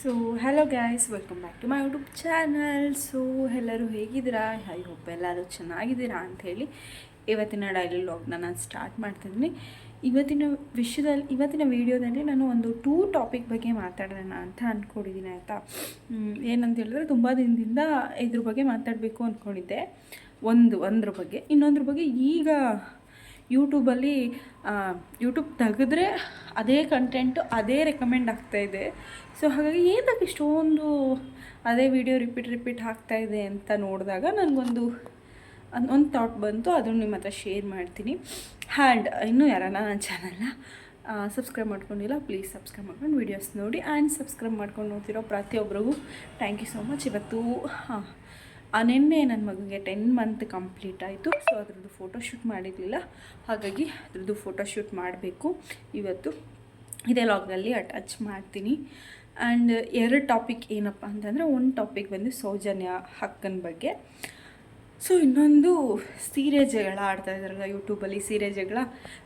So hello guys welcome back to my YouTube channel so ಎಲ್ಲರೂ ಹೇಗಿದ್ದೀರಾ? I hope ಎಲ್ಲರೂ ಚೆನ್ನಾಗಿದ್ದೀರಾ ಅಂಥೇಳಿ ಇವತ್ತಿನ ಡೈಲಿ ಲಾಗ್ನ ನಾನು ಸ್ಟಾರ್ಟ್ ಮಾಡ್ತಿದ್ದೀನಿ. ಇವತ್ತಿನ ವಿಷಯದಲ್ಲಿ, ಇವತ್ತಿನ ವಿಡಿಯೋದಲ್ಲಿ ನಾನು ಒಂದು ಟೂ ಟಾಪಿಕ್ ಬಗ್ಗೆ ಮಾತಾಡೋಣ ಅಂತ ಅಂದ್ಕೊಂಡಿದ್ದೀನಿ ಆಯಿತಾ? ಏನಂತ ಹೇಳಿದ್ರೆ ತುಂಬ ದಿನದಿಂದ ಇದ್ರ ಬಗ್ಗೆ ಮಾತಾಡಬೇಕು ಅಂದ್ಕೊಂಡಿದ್ದೆ ಒಂದು, ಒಂದ್ರ ಬಗ್ಗೆ. ಇನ್ನೊಂದ್ರ ಬಗ್ಗೆ ಈಗ ಯೂಟ್ಯೂಬಲ್ಲಿ ಯೂಟ್ಯೂಬ್ ತೆಗೆದ್ರೆ ಅದೇ ಕಂಟೆಂಟು ಅದೇ ರೆಕಮೆಂಡ್ ಆಗ್ತಾ ಇದೆ. ಸೊ ಹಾಗಾಗಿ ಏನಕ್ಕೆ ಇಷ್ಟೊಂದು ಅದೇ ವಿಡಿಯೋ ರಿಪೀಟ್ ರಿಪೀಟ್ ಆಗ್ತಾ ಇದೆ ಅಂತ ನೋಡಿದಾಗ ನನಗೊಂದು, ಒಂದು ಥಾಟ್ ಬಂತು, ಅದನ್ನು ನಿಮ್ಮ ಹತ್ರ ಶೇರ್ ಮಾಡ್ತೀನಿ. ಹ್ಯಾಂಡ್ ಇನ್ನೂ ಯಾರನ್ನ ನನ್ನ ಚಾನಲ್ನ ಸಬ್ಸ್ಕ್ರೈಬ್ ಮಾಡ್ಕೊಂಡಿಲ್ಲ ಪ್ಲೀಸ್ ಸಬ್ಸ್ಕ್ರೈಬ್ ಮಾಡ್ಕೊಂಡು ವೀಡಿಯೋಸ್ ನೋಡಿ ಆ್ಯಂಡ್ ಸಬ್ಸ್ಕ್ರೈಬ್ ಮಾಡ್ಕೊಂಡು ನೋಡ್ತಿರೋ ಪ್ರತಿಯೊಬ್ಬರಿಗೂ ಥ್ಯಾಂಕ್ ಯು ಸೊ ಮಚ್ ಇವತ್ತು, ಹಾಂ ನಿನ್ನೆ ನನ್ನ ಮಗನಿಗೆ ಟೆನ್ ಮಂತ್ ಕಂಪ್ಲೀಟ್ ಆಯಿತು. ಸೊ ಅದ್ರದ್ದು ಫೋಟೋಶೂಟ್ ಮಾಡಿರಲಿಲ್ಲ. ಹಾಗಾಗಿ ಅದ್ರದ್ದು ಫೋಟೋಶೂಟ್ ಮಾಡಬೇಕು. ಇವತ್ತು ಇದೇ ಲಾಗ್ನಲ್ಲಿ ಅಟ್ಯಾಚ್ ಮಾಡ್ತೀನಿ. ಆ್ಯಂಡ್ ಎರಡು ಟಾಪಿಕ್ ಏನಪ್ಪ ಅಂತಂದರೆ, ಒಂದು ಟಾಪಿಕ್ ಬಂದು ಸೌಜನ್ಯ ಹಕ್ಕನ ಬಗ್ಗೆ. ಸೊ ಇನ್ನೊಂದು ಸೀರೆ ಜಗಳ ಆಡ್ತಾ ಇದ್ದಾರಲ್ಲ ಯೂಟ್ಯೂಬಲ್ಲಿ ಸೀರೆ ಜಗಳ.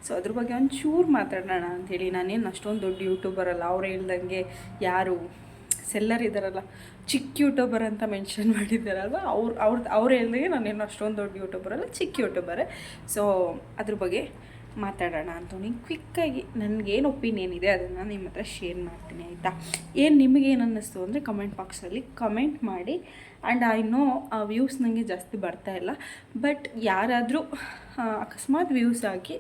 ಸೊ ಅದ್ರ ಬಗ್ಗೆ ಒಂಚೂರು ಮಾತಾಡೋಣ ಅಂಥೇಳಿ ನಾನೇನು ಅಷ್ಟೊಂದು ದೊಡ್ಡ ಯೂಟ್ಯೂಬರ್ ಅಲ್ಲ. ಅವ್ರು ಹೇಳ್ದಂಗೆ ಯಾರು ಸೆಲ್ಲರ್ ಇದ್ದಾರಲ್ಲ ಚಿಕ್ಕ ಯೂಟ್ಯೂಬರ್ ಅಂತ ಮೆನ್ಷನ್ ಮಾಡಿದ್ದಾರಲ್ವ ಅವ್ರು ಅವ್ರದ್ದು ಅವ್ರು ಹೇಳಿದಾಗೆ ನಾನೇನು ಅಷ್ಟೊಂದು ದೊಡ್ಡ ಯೂಟ್ಯೂಬರ್ ಅಲ್ಲ, ಚಿಕ್ಕ ಯೂಟ್ಯೂಬರೇ. ಸೊ ಅದ್ರ ಬಗ್ಗೆ ಮಾತಾಡೋಣ ಅಂತೀನಿ. ಕ್ವಿಕ್ಕಾಗಿ ನನಗೇನು ಒಪಿನಿಯನ್ ಇದೆ ಅದನ್ನು ನಿಮ್ಮ ಹತ್ರ ಶೇರ್ ಮಾಡ್ತೀನಿ, ಆಯಿತಾ? ಏನು ನಿಮಗೇನು ಅನ್ನಿಸ್ತು ಅಂದರೆ ಕಮೆಂಟ್ ಬಾಕ್ಸಲ್ಲಿ ಕಮೆಂಟ್ ಮಾಡಿ. ಆ್ಯಂಡ್ ಐ ನೋ ಆ ವ್ಯೂಸ್ ನನಗೆ ಜಾಸ್ತಿ ಬರ್ತಾ ಇಲ್ಲ. ಬಟ್ ಯಾರಾದರೂ ಅಕಸ್ಮಾತ್ ವ್ಯೂಸ್ ಆಗಿ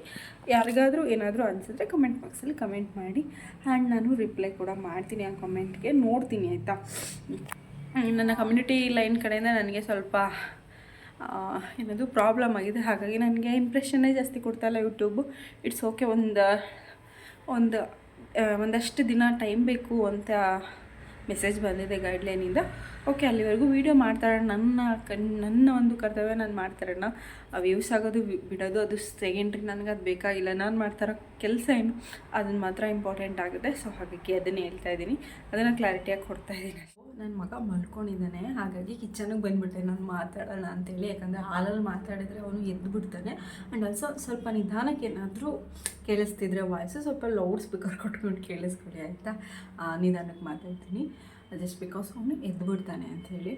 ಯಾರಿಗಾದರೂ ಏನಾದರೂ ಅನಿಸಿದ್ರೆ ಕಮೆಂಟ್ ಬಾಕ್ಸಲ್ಲಿ ಕಮೆಂಟ್ ಮಾಡಿ. ಆ್ಯಂಡ್ ನಾನು ರಿಪ್ಲೈ ಕೂಡ ಮಾಡ್ತೀನಿ ಆ ಕಮೆಂಟ್ಗೆ ನೋಡ್ತೀನಿ, ಆಯಿತಾ? ನನ್ನ ಕಮ್ಯುನಿಟಿ ಲೈನ್ ಕಡೆಯಿಂದ ನನಗೆ ಸ್ವಲ್ಪ ಏನದು ಪ್ರಾಬ್ಲಮ್ ಆಗಿದೆ, ಹಾಗಾಗಿ ನನಗೆ ಇಂಪ್ರೆಷನ್ನೇ ಜಾಸ್ತಿ ಕೊಡ್ತಾಯಿಲ್ಲ ಯೂಟ್ಯೂಬ್ ಇಟ್ಸ್ ಓಕೆ ಒಂದು ಒಂದು ಒಂದಷ್ಟು ದಿನ ಟೈಮ್ ಬೇಕು ಅಂತ ಮೆಸೇಜ್ ಬಂದಿದೆ ಗೈಡ್ಲೈನಿಂದ ಓಕೆ, ಅಲ್ಲಿವರೆಗೂ ವೀಡಿಯೋ ಮಾಡ್ತಾರೆ ನನ್ನ ಕಣ್ ನನ್ನ ಒಂದು ಕರ್ತವ್ಯ ನಾನು ಮಾಡ್ತಾರೋಣ ವ್ಯೂಸ್ ಆಗೋದು ಬಿಡೋದು, ಅದು ಸೆಕೆಂಡ್ರಿ ನನಗೆ ಅದು ಬೇಕಾಗಿಲ್ಲ ನಾನು ಮಾಡ್ತಾರೋ ಕೆಲಸ ಏನು ಅದನ್ನು ಮಾತ್ರ ಇಂಪಾರ್ಟೆಂಟ್ ಆಗುತ್ತೆ. ಸೊ ಹಾಗಾಗಿ ಅದನ್ನೇ ಹೇಳ್ತಾ ಇದ್ದೀನಿ. ಅದನ್ನು ಕ್ಲಾರಿಟಿಯಾಗಿ ಕೊಡ್ತಾ ಇದ್ದೀನಿ. ನನ್ನ ಮಗ ಮಲ್ಕೊಂಡಿದ್ದಾನೆ. ಹಾಗಾಗಿ ಕಿಚನಿಗೆ ಬಂದುಬಿಟ್ಟೆ. ನಾನು ಮಾತಾಡೋಣ ಅಂತೇಳಿ. ಯಾಕಂದರೆ ಹಾಲಲ್ಲಿ ಮಾತಾಡಿದರೆ ಅವನು ಎದ್ದು ಬಿಡ್ತಾನೆ. ಆ್ಯಂಡ್ ಆಲ್ಸೋ ಸ್ವಲ್ಪ ನಿಧಾನಕ್ಕೆ ಏನಾದರೂ ಕೇಳಿಸ್ತಿದ್ರೆ ವಾಯ್ಸು ಸ್ವಲ್ಪ ಲೌಡ್ ಸ್ಪೀಕರ್ ಕೊಟ್ಕೊಂಡು ಕೇಳಿಸ್ಕೊಳ್ಳಿ ಆಯಿತಾ? ನಿಧಾನಕ್ಕೆ ಮಾತಾಡ್ತೀನಿ. ಜಸ್ಟ್ ಬಿಕಾಸ್ ಅವನು ಎದ್ಬಿಡ್ತಾನೆ ಅಂಥೇಳಿ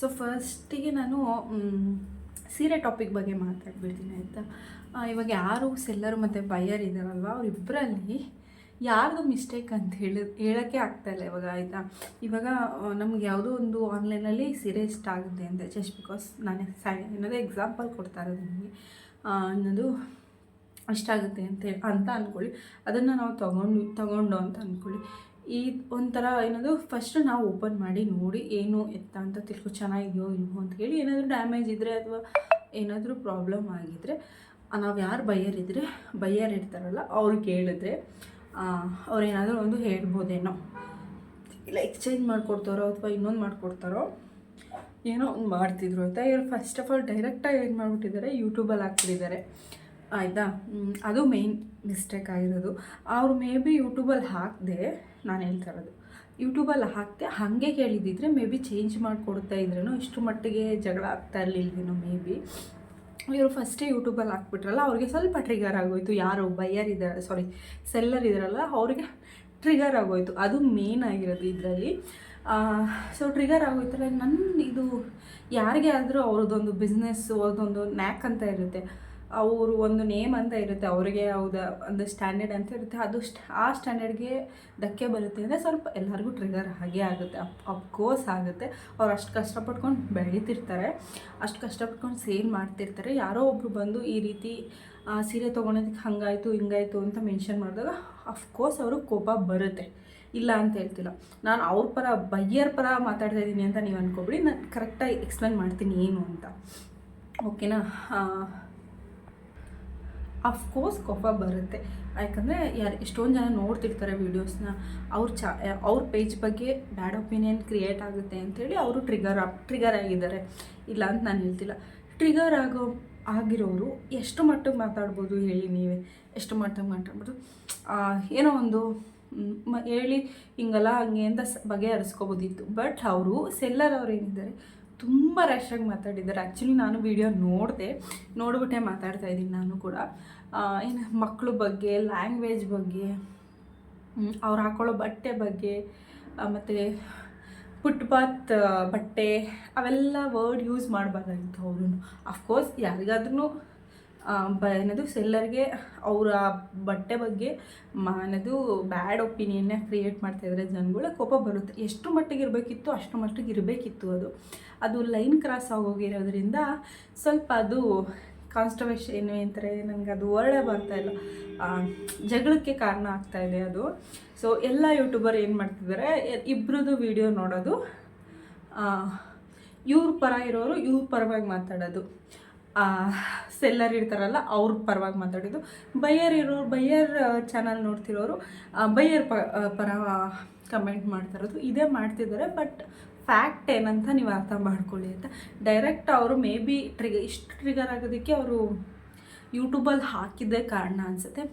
ಸೊ ಫಸ್ಟಿಗೆ ನಾನು ಸೀರೆ ಟಾಪಿಕ್ ಬಗ್ಗೆ ಮಾತಾಡ್ಬಿಡ್ತೀನಿ ಆಯಿತಾ? ಇವಾಗ ಯಾರು ಸೆಲ್ಲರು ಮತ್ತು ಬೈಯರ್ ಇದ್ದಾರಲ್ವ ಅವರಿಬ್ಬರಲ್ಲಿ ಯಾರ್ದು ಮಿಸ್ಟೇಕ್ ಅಂತ ಹೇಳಿ, ಹೇಳೋಕ್ಕೆ ಆಗ್ತಾಯಿಲ್ಲ ಇವಾಗ ಆಯಿತಾ? ಇವಾಗ ನಮ್ಗೆ ಯಾವುದೋ ಒಂದು ಆನ್ಲೈನಲ್ಲಿ ಸೀರೆ ಇಷ್ಟ ಆಗುತ್ತೆ ಅಂತ ಜಸ್ಟ್ ಬಿಕಾಸ್ ನಾನು ಸ್ಯಾರಿ ಏನೋ ಎಕ್ಸಾಂಪಲ್ ಕೊಡ್ತಾ ಇರೋದು ನನಗೆ ಅನ್ನೋದು ಇಷ್ಟ ಆಗುತ್ತೆ ಅಂತ ಅಂತ ಅಂದ್ಕೊಳ್ಳಿ ಅದನ್ನು ನಾವು ತೊಗೊಂಡು ತೊಗೊಂಡು ಅಂತ ಅಂದ್ಕೊಳ್ಳಿ ಈ ಒಂಥರ ಏನದು ಫಸ್ಟ್ ನಾವು ಓಪನ್ ಮಾಡಿ ನೋಡಿ ಏನು ಎತ್ತ ಅಂತ ತಿಳ್ಕೊ ಚೆನ್ನಾಗಿದೆಯೋ ಇಲ್ವೋ ಅಂತ ಹೇಳಿ ಏನಾದರೂ ಡ್ಯಾಮೇಜ್ ಇದ್ದರೆ ಅಥವಾ ಏನಾದರೂ ಪ್ರಾಬ್ಲಮ್ ಆಗಿದ್ದರೆ ನಾವು ಯಾರು ಬೈಯರ್ ಇದ್ದರೆ ಬೈಯರ್ ಇರ್ತಾರಲ್ಲ ಅವ್ರು ಕೇಳಿದ್ರೆ ಅವ್ರೇನಾದರೂ ಒಂದು ಹೇಳ್ಬೋದೇನೋ. ಇಲ್ಲ ಎಕ್ಸ್ಚೇಂಜ್ ಮಾಡಿಕೊಡ್ತಾರೋ ಅಥವಾ ಇನ್ನೊಂದು ಮಾಡಿಕೊಡ್ತಾರೋ, ಏನೋ ಒಂದು ಮಾಡ್ತಿದ್ರು ಅಂತ ಇವ್ರು ಫಸ್ಟ್ ಆಫ್ ಆಲ್ ಡೈರೆಕ್ಟಾಗಿ ಏನು ಮಾಡಿಬಿಟ್ಟಿದ್ದಾರೆ ಯೂಟ್ಯೂಬಲ್ಲಿ ಹಾಕ್ತಿದ್ದಾರೆ ಆಯಿತಾ? ಅದು ಮೇಯ್ನ್ ಮಿಸ್ಟೇಕ್ ಆಗಿರೋದು. ಅವ್ರು ಮೇ ಬಿ ಯೂಟ್ಯೂಬಲ್ಲಿ ಹಾಕಿದೆ ನಾನು ಹೇಳ್ತಾ ಇರೋದು. ಯೂಟ್ಯೂಬಲ್ಲಿ ಹಾಕ್ತೆ ಹಾಗೆ ಕೇಳಿದ್ದಿದ್ರೆ ಮೇ ಬಿ ಚೇಂಜ್ ಮಾಡಿಕೊಡ್ತಾ ಇದ್ರೂ ಇಷ್ಟು ಮಟ್ಟಿಗೆ ಜಗಳ ಆಗ್ತಾ ಇರಲಿಲ್ವೇನೋ ಮೇ ಬಿ. ಇವರು ಫಸ್ಟೇ ಯೂಟ್ಯೂಬಲ್ಲಿ ಹಾಕ್ಬಿಟ್ರಲ್ಲ, ಅವ್ರಿಗೆ ಸ್ವಲ್ಪ ಟ್ರಿಗರ್ ಆಗೋಯ್ತು. ಯಾರು ಬೈಯರ್ ಇದ್ದಾರೆ ಸಾರಿ ಸೆಲ್ಲರ್ ಇದ್ದಾರಲ್ಲ, ಅವ್ರಿಗೆ ಟ್ರಿಗರ್ ಆಗೋಯ್ತು. ಅದು ಮೇನ್ ಆಗಿರೋದು ಇದರಲ್ಲಿ. ಸೊ ಟ್ರಿಗರ್ ಆಗೋಯ್ತಲ್ಲ ನನ್ನ ಇದು ಯಾರಿಗೆ ಆದರೂ ಅವ್ರದ್ದೊಂದು ಬಿಸ್ನೆಸ್ಸು ಅವ್ರದ್ದೊಂದು ನ್ಯಾಕ್ ಅಂತ ಇರುತ್ತೆ. ಅವರು ಒಂದು ನೇಮ್ ಅಂತ ಇರುತ್ತೆ, ಅವರಿಗೆ ಹೌದಾ ಒಂದು ಸ್ಟ್ಯಾಂಡರ್ಡ್ ಅಂತ ಇರುತ್ತೆ, ಅದು ಸ್ಟ್, ಆ ಸ್ಟ್ಯಾಂಡರ್ಡ್ಗೆ ಧಕ್ಕೆ ಬರುತ್ತೆ ಅಂದರೆ ಸ್ವಲ್ಪ ಎಲ್ಲರಿಗೂ ಟ್ರಿಗರ್ ಹಾಗೆ ಆಗುತ್ತೆ. ಅಪ್ ಅಫ್ಕೋರ್ಸ್ ಆಗುತ್ತೆ. ಅವ್ರು ಅಷ್ಟು ಕಷ್ಟಪಟ್ಕೊಂಡು ಬೆಳೀತಿರ್ತಾರೆ, ಅಷ್ಟು ಕಷ್ಟಪಟ್ಕೊಂಡು ಸೇಲ್ ಮಾಡ್ತಿರ್ತಾರೆ. ಯಾರೋ ಒಬ್ಬರು ಬಂದು ಈ ರೀತಿ ಸೀರೆ ತೊಗೊಳೋದಕ್ಕೆ ಹಂಗಾಯಿತು, ಹಿಂಗಾಯಿತು ಅಂತ ಮೆನ್ಷನ್ ಮಾಡಿದಾಗ ಅಫ್ಕೋರ್ಸ್ ಅವ್ರಿಗೆ ಕೋಪ ಬರುತ್ತೆ. ಇಲ್ಲ ಅಂತ ಹೇಳ್ತಿಲ್ಲ. ನಾನು ಅವ್ರ ಪರ ಬಯ್ಯರ್ ಪರ ಮಾತಾಡ್ತಾ ಇದ್ದೀನಿ ಅಂತ ನೀವು ಅನ್ಕೊಬಿಡಿ, ನಾನು ಕರೆಕ್ಟಾಗಿ ಎಕ್ಸ್ಪ್ಲೇನ್ ಮಾಡ್ತೀನಿ ಏನು ಅಂತ. ಓಕೆನಾ ಅಫ್ಕೋರ್ಸ್ ಕೋಪ ಬರುತ್ತೆ. ಯಾಕಂದರೆ ಯಾರು ಎಷ್ಟೊಂದು ಜನ ನೋಡ್ತಿರ್ತಾರೆ ವೀಡಿಯೋಸ್ನ ಅವ್ರ ಚ, ಅವ್ರ ಪೇಜ್ ಬಗ್ಗೆ ಬ್ಯಾಡ್ ಒಪಿನಿಯನ್ ಕ್ರಿಯೇಟ್ ಆಗುತ್ತೆ ಅಂಥೇಳಿ ಅವರು ಟ್ರಿಗರ್ ಟ್ರಿಗರ್ ಆಗಿದ್ದಾರೆ. ಇಲ್ಲ ಅಂತ ನಾನು ಹೇಳ್ತಿಲ್ಲ. ಟ್ರಿಗರ್ ಆಗೋ, ಆಗಿರೋರು ಎಷ್ಟು ಮಟ್ಟಿಗೆ ಮಾತಾಡ್ಬೋದು ಹೇಳಿ ನೀವೇ. ಎಷ್ಟು ಮಟ್ಟಿಗೆ ಮಾತಾಡ್ಬೋದು? ಏನೋ ಒಂದು ಹೇಳಿ ಹಿಂಗಲ್ಲ ಹಂಗೆ ಅಂತ ಬಗೆಹರಿಸ್ಕೋಬೋದಿತ್ತು. ಬಟ್ ಅವರು ಸೆಲ್ಲರ್ ಅವ್ರು ಏನಿದ್ದಾರೆ ತುಂಬ ರಶ್ಶಾಗಿ ಮಾತಾಡಿದ್ದಾರೆ. ಆ್ಯಕ್ಚುಲಿ ನಾನು ವಿಡಿಯೋ ನೋಡಿದೆ, ನೋಡಿಬಿಟ್ಟೆ ಮಾತಾಡ್ತಾ ಇದ್ದೀನಿ ನಾನು ಕೂಡ. ಏನು ಮಕ್ಕಳ ಬಗ್ಗೆ ಲ್ಯಾಂಗ್ವೇಜ್ ಬಗ್ಗೆ ಅವ್ರು ಹಾಕ್ಕೊಳ್ಳೋ ಬಟ್ಟೆ ಬಗ್ಗೆ ಮತ್ತು ಫುಟ್ಪಾತ್ ಬಟ್ಟೆ, ಅವೆಲ್ಲ ವರ್ಡ್ ಯೂಸ್ ಮಾಡಬಾರ್ದಾಗಿತ್ತು ಅವರು ಅಫ್ಕೋರ್ಸ್ ಯಾರಿಗಾದ್ರೂ ಬ ಏನದು, ಸೆಲ್ಲರ್ಗೆ ಅವರ ಬಟ್ಟೆ ಬಗ್ಗೆ ಮ ಏನದು ಬ್ಯಾಡ್ ಒಪಿನಿಯನ್ನೇ ಕ್ರಿಯೇಟ್ ಮಾಡ್ತಾಯಿದ್ರೆ ಜನಗಳ. ಕೋಪ ಬರುತ್ತೆ. ಎಷ್ಟು ಮಟ್ಟಿಗೆ ಇರಬೇಕಿತ್ತು ಅಷ್ಟು ಮಟ್ಟಿಗೆ ಇರಬೇಕಿತ್ತು ಅದು. ಅದು ಲೈನ್ ಕ್ರಾಸ್ ಆಗೋಗಿರೋದ್ರಿಂದ ಸ್ವಲ್ಪ ಅದು ಕಾನ್ಸ್ಟವೇಶನ್ ಏನು ಅಂತಾರೆ ನನಗೆ ಅದು ಒಳ್ಳೆ ಬರ್ತಾ ಇಲ್ಲ. ಜಗಳಕ್ಕೆ ಕಾರಣ ಆಗ್ತಾ ಇದೆ ಅದು. ಸೊ ಎಲ್ಲ ಯೂಟ್ಯೂಬರ್ ಏನು ಮಾಡ್ತಿದ್ದಾರೆ ಇಬ್ಬರದು ವಿಡಿಯೋ ನೋಡೋದು. ಇವ್ರ ಪರ ಇರೋರು ಇವ್ರ ಪರವಾಗಿ ಮಾತಾಡೋದು. ಸೆಲ್ಲರ್ ಇರ್ತಾರಲ್ಲ, ಅವ್ರ ಪರವಾಗಿ ಮಾತಾಡಿದ್ದು ಬೈಯರ್ ಇರೋರು ಬೈಯರ್ ಚಾನಲ್ ನೋಡ್ತಿರೋರು ಬೈಯರ್ ಪರ ಕಮೆಂಟ್ ಮಾಡ್ತಿರೋದು. ಇದೇ ಮಾಡ್ತಿದ್ದಾರೆ ಬಟ್ ಫ್ಯಾಕ್ಟ್ ಏನಂತ ನೀವು ಅರ್ಥ ಮಾಡ್ಕೊಳ್ಳಿ ಅಂತ. ಡೈರೆಕ್ಟ್ ಅವರು ಮೇ ಬಿ ಟ್ರಿಗ ಇಷ್ಟು ಟ್ರಿಗರ್ ಆಗೋದಕ್ಕೆ ಅವರು ಯೂಟ್ಯೂಬಲ್ಲಿ ಹಾಕಿದ್ದೇ ಕಾರಣ ಅನಿಸುತ್ತೆ.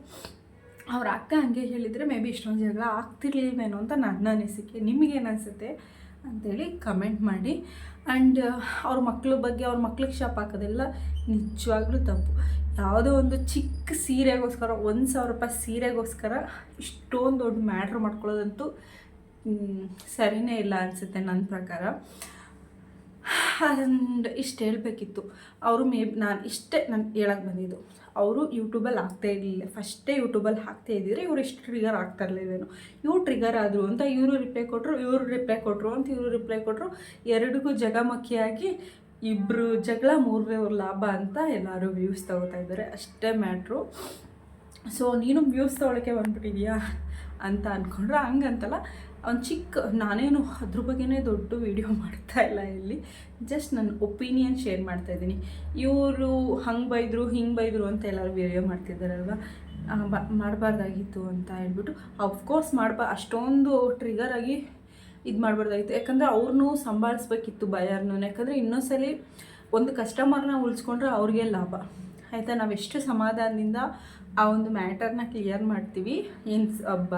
ಅವ್ರ ಅಕ್ಕ ಹಂಗೆ ಹೇಳಿದರೆ ಮೇ ಬಿ ಇಷ್ಟೊಂದು ಜಗಳ ಆಗ್ತಿರ್ಲಿಲ್ವೇನೋ ಅಂತ ನನ್ನ ಅನಿಸಿಕೆ. ನಿಮಗೇನು ಅನಿಸುತ್ತೆ? ಅಂತೇಳಿ ಕಮೆಂಟ್ ಮಾಡಿ. ಆ್ಯಂಡ್ ಅವ್ರ ಮಕ್ಳ ಬಗ್ಗೆ, ಅವ್ರ ಮಕ್ಳಿಗೆ ಶಾಪ್ ಹಾಕೋದೆಲ್ಲ ನಿಜವಾಗ್ಲೂ ತಪ್ಪು. ಯಾವುದೋ ಒಂದು ಚಿಕ್ಕ ಸೀರೆಗೋಸ್ಕರ, ಒಂದು ಸಾವಿರ ರೂಪಾಯಿ ಸೀರೆಗೋಸ್ಕರ ಇಷ್ಟೊಂದು ದೊಡ್ಡ ಮ್ಯಾಟ್ರ್ ಮಾಡ್ಕೊಳ್ಳೋದಂತೂ ಸರಿಯೇ ಇಲ್ಲ ಅನಿಸುತ್ತೆ ನನ್ನ ಪ್ರಕಾರ. ಆ್ಯಂಡ್ ಇಷ್ಟು ಹೇಳಬೇಕಿತ್ತು. ಅವರು ಮೇ, ನಾನು ಇಷ್ಟೇ ನಾನು ಹೇಳಕ್ಕೆ ಬಂದಿದ್ದು. ಅವರು ಯೂಟ್ಯೂಬಲ್ಲಿ ಆಗ್ತಾ ಇರಲಿಲ್ಲ. ಫಸ್ಟೇ ಯೂಟ್ಯೂಬಲ್ಲಿ ಹಾಕ್ತಾ ಇದ್ದಿದ್ರೆ ಇವ್ರು ಇಷ್ಟು ಟ್ರಿಗರ್ ಆಗ್ತಾ ಇರಲಿಲ್ಲೇನು ಇವ್ರು ಟ್ರಿಗರ್ ಆದರು ಅಂತ ಇವರು ರಿಪ್ಲೈ ಕೊಟ್ಟರು ಇವರು ರಿಪ್ಲೈ ಕೊಟ್ಟರು ಅಂತ ಇವರು ರಿಪ್ಲೈ ಕೊಟ್ಟರು ಎರಡಿಗೂ ಜಗಮಕ್ಕಿಯಾಗಿ ಇಬ್ಬರು ಜಗಳ ಮೂರನೇ ಅವ್ರ ಲಾಭ ಅಂತ ಎಲ್ಲರೂ ವ್ಯೂಸ್ ತಗೋತಾ ಇದ್ದಾರೆ. ಅಷ್ಟೇ ಮ್ಯಾಟ್ರು ಸೊ ನೀನು ವ್ಯೂಸ್ ತೊಗೊಳಕ್ಕೆ ಬಂದ್ಬಿಟ್ಟಿದ್ಯಾ ಅಂತ ಅಂದ್ಕೊಂಡ್ರೆ ಹಂಗಂತಲ್ಲ. ಒಂದು ಚಿಕ್ಕ, ನಾನೇನು ಅದ್ರ ಬಗ್ಗೆನೇ ದೊಡ್ಡ ವಿಡಿಯೋ ಮಾಡ್ತಾ ಇಲ್ಲ ಇಲ್ಲಿ. ಜಸ್ಟ್ ನನ್ನ ಒಪಿನಿಯನ್ ಶೇರ್ ಮಾಡ್ತಾ ಇದ್ದೀನಿ. ಇವರು ಹಂಗೆ ಬೈದರು, ಹಿಂಗೆ ಬೈದರು ಅಂತ ಎಲ್ಲರೂ ವಿಡಿಯೋ ಮಾಡ್ತಿದ್ದಾರಲ್ವ? ಮಾಡಬಾರ್ದಾಗಿತ್ತು ಅಂತ ಹೇಳ್ಬಿಟ್ಟು ಅಫ್ಕೋರ್ಸ್ ಮಾಡ್ಬಾ, ಅಷ್ಟೊಂದು ಟ್ರಿಗರ್ ಆಗಿ ಇದು ಮಾಡಬಾರ್ದಾಗಿತ್ತು. ಯಾಕಂದರೆ ಅವ್ರನ್ನೂ ಸಂಭಾಳಿಸ್ಬೇಕಿತ್ತು ಬಯರ್ನು ಯಾಕಂದರೆ ಇನ್ನೊಂದ್ಸಲಿ ಒಂದು ಕಸ್ಟಮರ್ನ ಉಳಿಸ್ಕೊಂಡ್ರೆ ಅವ್ರಿಗೆ ಲಾಭ. ಆಯಿತಾ? ನಾವೆಷ್ಟು ಸಮಾಧಾನದಿಂದ ಆ ಒಂದು ಮ್ಯಾಟರ್ನ ಕ್ಲಿಯರ್ ಮಾಡ್ತೀವಿ. ಏನು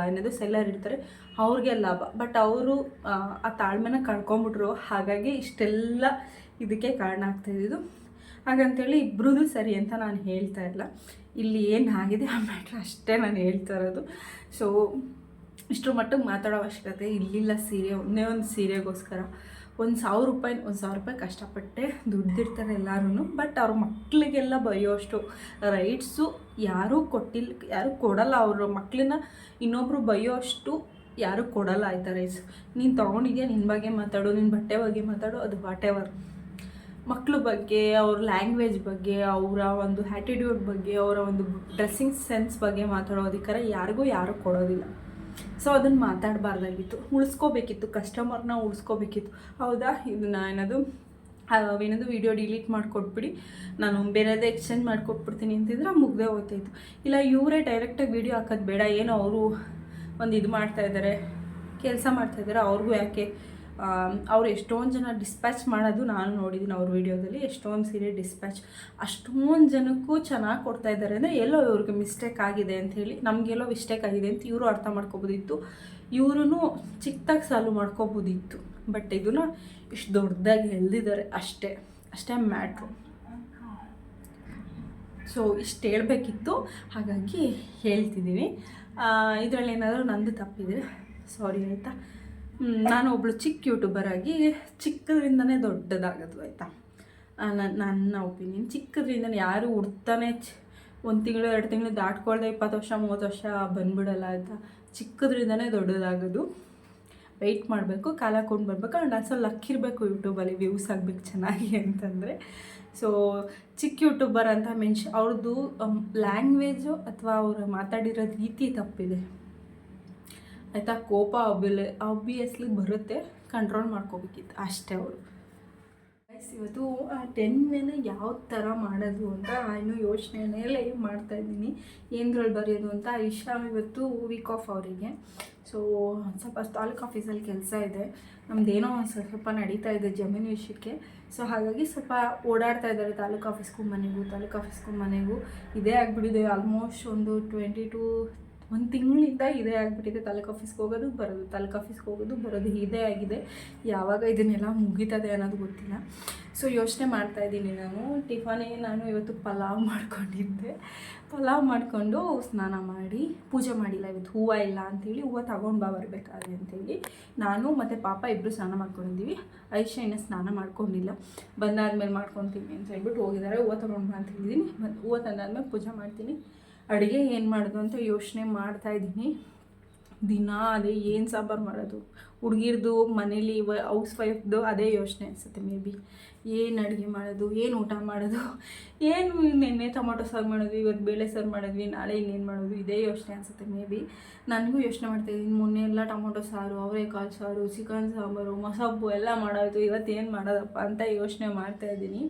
ಏನದು ಸೆಲ್ಲರ್ ಇರ್ತಾರೆ, ಅವ್ರಿಗೆ ಲಾಭ. ಬಟ್ ಅವರು, ಆ ತಾಳ್ಮೆನ ಕಳ್ಕೊಂಬಿಟ್ರು ಹಾಗಾಗಿ ಇಷ್ಟೆಲ್ಲ ಇದಕ್ಕೆ ಕಾರಣ ಆಗ್ತಾಯಿದ್ದು ಹಾಗಂತೇಳಿ ಇಬ್ರದ್ದು ಸರಿ ಅಂತ ನಾನು ಹೇಳ್ತಾ ಇಲ್ಲ. ಇಲ್ಲಿ ಏನು ಆಗಿದೆ ಆ ಮ್ಯಾಟ್ರ್ ಅಷ್ಟೇ ನಾನು ಹೇಳ್ತಾ ಇರೋದು. ಸೊ ಇಷ್ಟರ ಮಟ್ಟಿಗೆ ಮಾತಾಡೋ ಅವಶ್ಯಕತೆ ಇಲ್ಲಿಲ್ಲ ಸೀರೆ, ಒಂದೇ ಒಂದು ಸೀರೆಗೋಸ್ಕರ. ಒಂದು ಸಾವಿರ ರೂಪಾಯಿ, ಒಂದು ಸಾವಿರ ರೂಪಾಯಿ ಕಷ್ಟಪಟ್ಟೆ ದುಡ್ಡಿರ್ತಾರೆ ಎಲ್ಲರೂ ಬಟ್ ಅವ್ರ ಮಕ್ಕಳಿಗೆಲ್ಲ ಬೈಯೋಷ್ಟು ರೈಟ್ಸು ಯಾರೂ ಕೊಟ್ಟಿಲ್ಲ ಯಾರೂ ಕೊಡಲ್ಲ. ಅವ್ರ ಮಕ್ಕಳನ್ನ ಇನ್ನೊಬ್ಬರು ಬೈಯೋಷ್ಟು ಯಾರೂ ಕೊಡಲ್ಲ ಆಯ್ತಾ ರೈಸ್ ನೀನು ತೊಗೊಂಡಿದ್ಯಾ? ನಿನ್ನ ಬಗ್ಗೆ ಮಾತಾಡು. ನಿನ್ನ ಬಟ್ಟೆ ಬಗ್ಗೆ ಮಾತಾಡು. ಅದು ವಾಟ್ ಎವರ್ ಮಕ್ಕಳ ಬಗ್ಗೆ, ಅವ್ರ ಲ್ಯಾಂಗ್ವೇಜ್ ಬಗ್ಗೆ, ಅವರ ಒಂದು ಆ್ಯಟಿಟ್ಯೂಡ್ ಬಗ್ಗೆ, ಅವರ ಒಂದು ಡ್ರೆಸ್ಸಿಂಗ್ ಸೆನ್ಸ್ ಬಗ್ಗೆ ಮಾತಾಡೋ ಯಾರಿಗೂ ಯಾರೂ ಕೊಡೋದಿಲ್ಲ. ಸೊ ಅದನ್ನು ಮಾತಾಡಬಾರ್ದಾಗಿತ್ತು. ಉಳಿಸ್ಕೋಬೇಕಿತ್ತು. ಕಸ್ಟಮರ್ನ ಉಳಿಸ್ಕೋಬೇಕಿತ್ತು. ಹೌದಾ? ಇದನ್ನ ಏನದು? ಏನದು ವಿಡಿಯೋ ಡಿಲೀಟ್ ಮಾಡಿಕೊಟ್ಬಿಡಿ. ನಾನು ಬೇರೆದೇ ಎಕ್ಸ್ಚೇಂಜ್ ಮಾಡಿಕೊಟ್ಬಿಡ್ತೀನಿ ಅಂತಿದ್ರೆ ಮುಗ್ದೇ ಹೋಗ್ತಾಯಿತ್ತು ಇಲ್ಲ, ಇವರೇ ಡೈರೆಕ್ಟಾಗಿ ವಿಡಿಯೋ ಹಾಕೋದು ಬೇಡ. ಏನೋ ಅವರು ಒಂದು ಇದು ಮಾಡ್ತಾ ಇದ್ದಾರೆ ಕೆಲಸ ಮಾಡ್ತಾ ಇದ್ದಾರೆ ಅವ್ರಿಗೂ ಯಾಕೆ ಅವ್ರು ಎಷ್ಟೊಂದು ಜನ ಡಿಸ್ಪ್ಯಾಚ್ ಮಾಡೋದು ನಾನು ನೋಡಿದ್ದೀನಿ ಅವ್ರ ವಿಡಿಯೋದಲ್ಲಿ ಎಷ್ಟೊಂದು ಸೀರೆ ಡಿಸ್ಪ್ಯಾಚ್ ಅಷ್ಟೊಂದು ಜನಕ್ಕೂ ಚೆನ್ನಾಗಿ ಕೊಡ್ತಾ ಇದ್ದಾರೆ ಅಂದರೆ ಎಲ್ಲೋ ಇವ್ರಿಗೆ ಮಿಸ್ಟೇಕ್ ಆಗಿದೆ ಅಂತ ಹೇಳಿ ನಮಗೆಲ್ಲೋ ಮಿಸ್ಟೇಕ್ ಆಗಿದೆ ಅಂತ ಇವರು ಅರ್ಥ ಮಾಡ್ಕೋಬೋದಿತ್ತು. ಇವರು ಚಿಕ್ಕದಾಗಿ ಸಾಲ್ವ್ ಮಾಡ್ಕೋಬೋದಿತ್ತು. ಬಟ್ ಇದನ್ನ ಇಷ್ಟು ದೊಡ್ಡದಾಗಿ ಎಳ್ದಿದ್ದಾರೆ. ಅಷ್ಟೇ. ಅಷ್ಟೇ ಮ್ಯಾಟ್ರು. ಸೊ ಇಷ್ಟು ಹೇಳಬೇಕಿತ್ತು. ಹಾಗಾಗಿ ಹೇಳ್ತಿದ್ದೀನಿ ಇದರಲ್ಲಿ ಏನಾದರೂ ನಂದು ತಪ್ಪಿದೆ ಸಾರಿ ಆಯಿತಾ? ನಾನು ಒಬ್ಬಳು ಚಿಕ್ಕ ಯೂಟ್ಯೂಬರ್ ಆಗಿ ಚಿಕ್ಕದ್ರಿಂದನೇ ದೊಡ್ಡದಾಗೋದು ಆಯಿತಾ? ನನ್ನ ನನ್ನ ಒಪಿನಿಯನ್ ಚಿಕ್ಕದ್ರಿಂದನೇ ಯಾರು ಹುಡ್ತಾನೆ ಒಂದು ತಿಂಗಳು, ಎರಡು ತಿಂಗಳು ದಾಟ್ಕೊಳ್ದೆ ಇಪ್ಪತ್ತು ವರ್ಷ, ಮೂವತ್ತು ವರ್ಷ ಬಂದ್ಬಿಡಲ್ಲ ಆಯಿತಾ? ಚಿಕ್ಕದ್ರಿಂದನೇ ದೊಡ್ಡದಾಗೋದು. ವೆಯ್ಟ್ ಮಾಡಬೇಕು, ಕಾಲ ಕೊಂಡು ಬರಬೇಕು. ಆ್ಯಂಡ್ ಅಸೋ ಲಕ್ ಇರಬೇಕು ಯೂಟ್ಯೂಬಲ್ಲಿ ವ್ಯೂಸ್ ಆಗಬೇಕು ಚೆನ್ನಾಗಿ ಅಂತಂದರೆ. ಸೊ ಚಿಕ್ಕ ಯೂಟ್ಯೂಬರ್ ಅಂತ ಮೆನ್ಷ ಅವ್ರದ್ದು ಲ್ಯಾಂಗ್ವೇಜು ಅಥವಾ ಅವರು ಮಾತಾಡಿರೋ ರೀತಿ ತಪ್ಪಿದೆ. ಆಯಿತಾ? ಕೋಪ ಅಬ್ಬಿಲ್ ಆಬ್ವಿಯಸ್ಲಿ ಬರುತ್ತೆ. ಕಂಟ್ರೋಲ್ ಮಾಡ್ಕೋಬೇಕಿತ್ತು. ಅಷ್ಟೇ ಅವರು. ಇವತ್ತು, ಆ ಟೆನ್ನ ಯಾವ ಥರ ಮಾಡೋದು ಅಂತ ಇನ್ನೂ ಯೋಚನೆಯಲ್ಲೇ ಮಾಡ್ತಾ ಮಾಡ್ತಾಯಿದ್ದೀನಿ ಏನದ್ರಲ್ಲಿ ಬರೆಯೋದು ಅಂತ, ಇಶಾ ಇವತ್ತು ವೀಕ್ ಆಫ್ ಅವರಿಗೆ. ಸೊ ಸ್ವಲ್ಪ ತಾಲೂಕು ಆಫೀಸಲ್ಲಿ ಕೆಲಸ ಇದೆ. ನಮ್ಮದೇನೋ ಒಂದು ಸ್ವಲ್ಪ ನಡೀತಾ ಇದೆ ಜಮೀನು ವಿಷಯಕ್ಕೆ. ಸೊ ಹಾಗಾಗಿ ಸ್ವಲ್ಪ ಓಡಾಡ್ತಾ ಇದ್ದಾರೆ ತಾಲೂಕು ಆಫೀಸ್ಗೂ ಮನೆಗೂ, ತಾಲೂಕು ಆಫೀಸ್ಗೂ ಮನೆಗೂ. ಇದೇ ಆಗಿಬಿಟ್ಟಿದೆ ಆಲ್ಮೋಸ್ಟ್ ಒಂದು ಟ್ವೆಂಟಿ ಟು ಒಂದು ತಿಂಗಳಿಂದ ಇದೇ ಆಗಿಬಿಟ್ಟಿದೆ, ತಾಲೂಕು ಆಫೀಸ್ಗೆ ಹೋಗೋದು, ಬರೋದು, ತಾಲೂಕು ಆಫೀಸ್ಗೆ ಹೋಗೋದು, ಬರೋದು ಇದೇ ಆಗಿದೆ. ಯಾವಾಗ ಇದನ್ನೆಲ್ಲ ಮುಗೀತದೆ ಅನ್ನೋದು ಗೊತ್ತಿಲ್ಲ. ಸೊ ಯೋಚನೆ ಮಾಡ್ತಾ ಇದ್ದೀನಿ ನಾನು. ಟಿಫನೇ ನಾನು ಇವತ್ತು ಪಲಾವ್ ಮಾಡ್ಕೊಂಡಿದ್ದೆ. ಪಲಾವ್ ಮಾಡಿಕೊಂಡು ಸ್ನಾನ ಮಾಡಿ, ಪೂಜೆ ಮಾಡಿಲ್ಲ ಇವತ್ತು. ಹೂವು ಇಲ್ಲ ಅಂಥೇಳಿ ಹೂವು ತಗೊಂಡು ಬಾ ಬರಬೇಕಾದ್ರೆ ಅಂತೇಳಿ ನಾನು ಮತ್ತು ಪಾಪ ಇಬ್ಬರು ಸ್ನಾನ ಮಾಡ್ಕೊಂಡಿದ್ದೀವಿ. ಐಶಾ ಇನ್ನೂ ಸ್ನಾನ ಮಾಡ್ಕೊಂಡಿಲ್ಲ. ಬಂದಾದ್ಮೇಲೆ ಮಾಡ್ಕೊತೀನಿ ಅಂತ ಹೇಳ್ಬಿಟ್ಟು ಹೋಗಿದ್ದಾರೆ. ಹೂವು ತೊಗೊಂಡು ಬಾ ಅಂತ ಹೇಳಿದ್ದೀನಿ. ಹೂವು ತಂದಾದ್ಮೇಲೆ ಪೂಜೆ ಮಾಡ್ತೀನಿ. ಅಡುಗೆ ಏನು ಮಾಡೋದು ಅಂತ ಯೋಚನೆ ಮಾಡ್ತಾ ಇದ್ದೀನಿ. ದಿನ ಅದೇ ಏನು ಸಾಂಬಾರು ಮಾಡೋದು? ಹುಡುಗಿರ್ದು, ಮನೇಲಿ ಹೌಸ್ ವೈಫ್ದು ಅದೇ ಯೋಚನೆ ಅನಿಸುತ್ತೆ ಮೇ ಬಿ. ಏನು ಅಡುಗೆ ಮಾಡೋದು? ಏನು ಊಟ ಮಾಡೋದು? ಏನು ನಿನ್ನೆ ಟೊಮೊಟೊ ಸಾರು ಮಾಡೋದು ಇವತ್ತು ಬೇಳೆ ಸಾರು ಮಾಡಿದ್ವಿ, ನಾಳೆ ಇನ್ನೇನು ಮಾಡೋದು? ಇದೇ ಯೋಚನೆ ಅನಿಸುತ್ತೆ ಮೇ ಬಿ. ನನಗೂ ಯೋಚನೆ ಮಾಡ್ತಾಯಿದ್ದೀನಿ ಮೊನ್ನೆ ಎಲ್ಲ ಟೊಮೊಟೊ ಸಾರು, ಅವರೆಕಾಳು ಸಾರು, ಚಿಕನ್ ಸಾಂಬಾರು ಮಸೊಪ್ಪು ಎಲ್ಲ ಮಾಡೋದು. ಇವತ್ತು ಏನು ಮಾಡೋದಪ್ಪ ಅಂತ ಯೋಚನೆ ಮಾಡ್ತಾಯಿದ್ದೀನಿ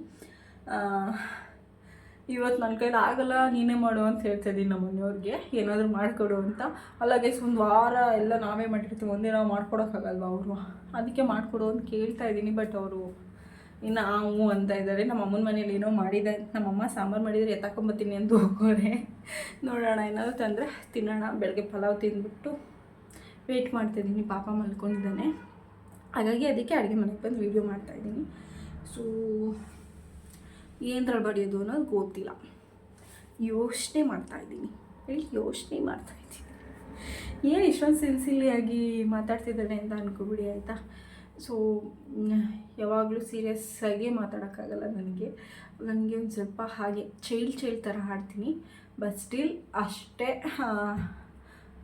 ಇವತ್ತು ನನ್ನ ಕೈಲಿ ಆಗಲ್ಲ, ನೀನೇ ಮಾಡು ಅಂತ ಹೇಳ್ತಾ ಇದ್ದೀನಿ ನಮ್ಮ ಮನೆಯವ್ರಿಗೆ. ಏನಾದರೂ ಮಾಡಿಕೊಡು ಅಂತ. ಅಲ್ಲಾಗೆ ಒಂದು ವಾರ ಎಲ್ಲ ನಾವೇ ಮಾಡಿರ್ತೀವಿ. ಒಂದೇ ನಾವು ಮಾಡ್ಕೊಡೋಕ್ಕಾಗಲ್ವಾ ಅವರು? ಅದಕ್ಕೆ ಮಾಡಿಕೊಡು ಅಂತ ಕೇಳ್ತಾ ಇದ್ದೀನಿ ಬಟ್ ಅವರು ಇನ್ನು ಹ್ಞೂ ಅಂತ ಇದ್ದಾರೆ ನಮ್ಮ ಅಮ್ಮನ ಮನೇಲಿ ಏನೋ ಮಾಡಿದೆ. ನಮ್ಮಮ್ಮ ಸಾಂಬಾರು ಮಾಡಿದರೆ ಎತ್ತಾಕೊಂಬತ್ತೀನಿ ಅಂತ ಹೋಗೋರೆ. ನೋಡೋಣ, ಏನಾದರೂ ತಂದರೆ ತಿನ್ನೋಣ. ಬೆಳಗ್ಗೆ ಪಲಾವ್ ತಿಂದ್ಬಿಟ್ಟು ವೆಯ್ಟ್ ಮಾಡ್ತಾಯಿದ್ದೀನಿ ಪಾಪ ಮಲ್ಕೊಂಡಿದ್ದಾನೆ. ಹಾಗಾಗಿ ಅದಕ್ಕೆ ಅಡುಗೆ ಮನೆಗೆ ಬಂದು ವೀಡಿಯೋ ಮಾಡ್ತಾಯಿದ್ದೀನಿ ಸೊ ಏನು ಬಡಿಯೋದು ಅನ್ನೋದು ಗೊತ್ತಿಲ್ಲ. ಯೋಚನೆ ಮಾಡ್ತಾಯಿದ್ದೀನಿ ಹೇಳಿ ಯೋಚನೆ ಮಾಡ್ತಾಯಿದ್ದೀನಿ ಏನು ಇಷ್ಟೊಂದು ಸಿಲ್ಸಿಲಿಯಾಗಿ ಮಾತಾಡ್ತಿದ್ದಾನೆ ಅಂತ ಅನ್ಕೋಬಿಡಿ, ಆಯಿತಾ? ಸೊ ಯಾವಾಗಲೂ ಸೀರಿಯಸ್ ಆಗಿ ಮಾತಾಡೋಕ್ಕಾಗಲ್ಲ ನನಗೆ. ನನಗೆ ಒಂದು ಸ್ವಲ್ಪ ಹಾಗೆ ಚೈಲ್ಡ್ ಚೈಲ್ಡ್ ಥರ ಹಾಡ್ತೀನಿ. ಬಟ್ ಸ್ಟಿಲ್ ಅಷ್ಟೇ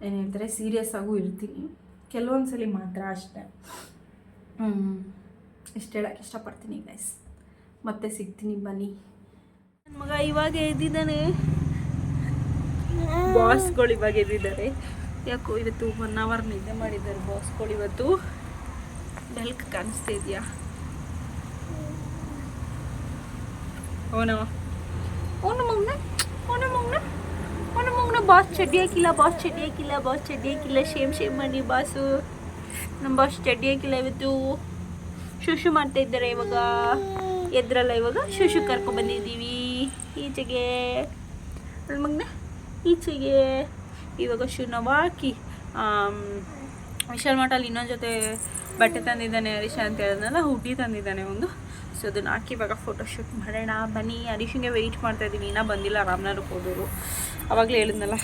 ಏನು ಹೇಳ್ತಾರೆ ಸೀರಿಯಸ್ ಆಗೂ ಇರ್ತೀನಿ. ಕೆಲವೊಂದು ಸಲ ಮಾತ್ರ ಅಷ್ಟೇ. ಇಷ್ಟು ಹೇಳೋಕ್ಕೆ ಇಷ್ಟಪಡ್ತೀನಿ ಗೈಸ್ ಮತ್ತೆ ಸಿಗ್ತೀನಿ ಬನ್ನಿ. ನನ್ನ ಮಗ ಇವಾಗ ಎದ್ದಿದ್ದಾನೆ. ಬಾಸ್ಗಳು ಇವಾಗ ಎದ್ದಿದ್ದಾರೆ. ಯಾಕೋ ಇವತ್ತು ಒನ್ ಅವರ್ ನಿದ್ದೆ ಮಾಡಿದ್ದಾರೆ ಬಾಸ್ಗಳು ಇವತ್ತು. ಬೆಲ್ಕ್ ಕಾಣಿಸ್ತಾ ಇದೆಯಾ? ಅವನ? ಅವನ ಮಗನ? ಅವನ ಮಗ್ನ? ಅವನ ಮಗನ ಬಾಸ್ ಚಡ್ಡಿ ಹಾಕಿಲ್ಲ ಬಾಸ್ ಚಡ್ಡಿ ಹಾಕಿಲ್ಲ ಬಾಸ್ ಚಡ್ಡಿ ಹಾಕಿಲ್ಲ. ಶೇಮ್ ಶೇಮ್ ಮಾಡಿ ಬಾಸು. ನಮ್ಮ ಬಾಸ್ ಚಡ್ಡಿ ಹಾಕಿಲ್ಲ ಇವತ್ತು. ಶುಶು ಮಾಡ್ತಾ ಇದ್ದಾರೆ ಇವಾಗ. ಎದ್ರಲ್ಲ ಇವಾಗ ಶುಶು ಬಂದಿದ್ದೀವಿ. ಈಚೆಗೆ ಮಗ್ನ ಈಚೆಗೆ ಇವಾಗ ಶೂನವಾಕಿ ವಿಶಾಲ್ ಮಠಲ್ಲಿ ಇನ್ನೊಂದು ಜೊತೆ ಬಟ್ಟೆ ತಂದಿದ್ದಾನೆ ಹರೀಶ ಅಂತ ಹೇಳಿದ್ನಲ್ಲ ಹುಡ್ಡಿ ತಂದಿದ್ದಾನೆ ಒಂದು. ಸೊ ಅದನ್ನ ಹಾಕಿ ಇವಾಗ ಫೋಟೋಶೂಟ್ ಮಾಡೋಣ. ಬನ್ನಿ, ಹರೀಶಿಗೆ ವೆಯ್ಟ್ ಮಾಡ್ತಾ ಇದ್ದೀನಿ ಇನ್ನೂ ಬಂದಿಲ್ಲ, ರಾಮನಗರಕ್ಕೆ ಹೋದವರು. ಅವಾಗಲೇ ಹೇಳಿದ್ನಲ್ಲ,